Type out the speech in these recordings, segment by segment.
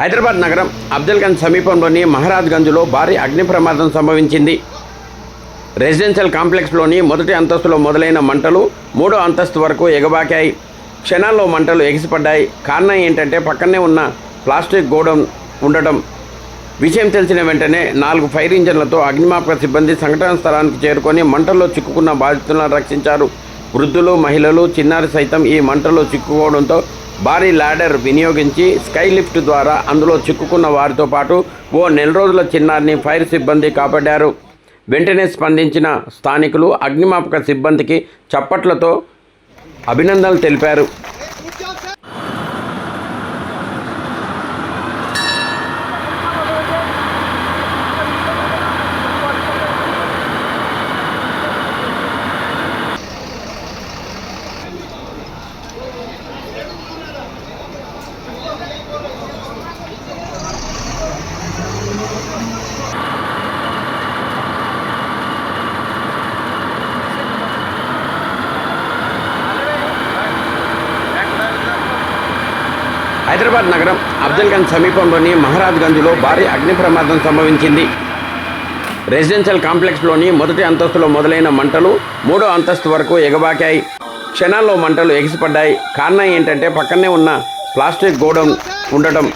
హైదరాబాద్ నగరం అబ్దుల్గంజ్ సమీపంలోని మహారాజ్గంజ్లో భారీ అగ్ని ప్రమాదం సంభవించింది. రెసిడెన్షియల్ కాంప్లెక్స్లోని మొదటి అంతస్తులో మొదలైన మంటలు మూడో అంతస్తు వరకు ఎగబాకాయి. క్షణాల్లో మంటలు ఎగిసిపడ్డాయి. కారణం ఏంటంటే పక్కనే ఉన్న ప్లాస్టిక్ గోడౌన్ ఉండటం. విషయం తెలిసిన వెంటనే నాలుగు ఫైర్ ఇంజన్లతో అగ్నిమాపక సిబ్బంది సంఘటనా స్థలానికి చేరుకొని మంటల్లో చిక్కుకున్న బాధితులను రక్షించారు. వృద్ధులు మహిళలు చిన్నారి సైతం ఈ మంటల్లో చిక్కుకోవడంతో భారీ లాడర్ వినియోగించి స్కై లిఫ్ట్ ద్వారా అందులో చిక్కుకున్న వారితో పాటు ఓ నెల రోజుల చిన్నారిని ఫైర్ సిబ్బంది కాపాడారు. వెంటనే స్పందించిన స్థానికులు అగ్నిమాపక సిబ్బందికి చప్పట్లతో అభినందనలు తెలిపారు. హైదరాబాద్ నగరం అబ్దుల్గంజ్ సమీపంలోని మహారాజ్గంజ్లో భారీ అగ్ని ప్రమాదం సంభవించింది. రెసిడెన్షియల్ కాంప్లెక్స్లోని మొదటి అంతస్తులో మొదలైన మంటలు మూడో అంతస్తు వరకు ఎగబాకాయి. క్షణాల్లో మంటలు ఎగిసిపడ్డాయి. కారణం ఏంటంటే పక్కనే ఉన్న ప్లాస్టిక్ గోడౌన్ ఉండటం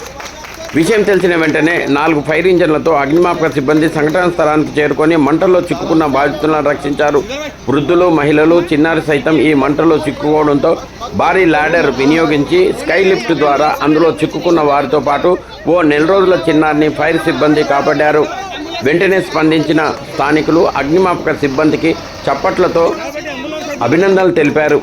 విషయం తెలిసిన వెంటనే నాలుగు ఫైర్ ఇంజన్లతో అగ్నిమాపక సిబ్బంది సంఘటన స్థలానికి చేరుకొని మంటల్లో చిక్కుకున్న బాధితులను రక్షించారు. వృద్ధులు మహిళలు చిన్నారి సైతం ఈ మంటల్లో చిక్కుకోవడంతో భారీ లాడర్ వినియోగించి స్కై లిఫ్ట్ ద్వారా అందులో చిక్కుకున్న వారితో పాటు ఓ నెల రోజుల చిన్నారిని ఫైర్ సిబ్బంది కాపాడారు. వెంటనే స్పందించిన స్థానికులు అగ్నిమాపక సిబ్బందికి చప్పట్లతో అభినందనలు తెలిపారు.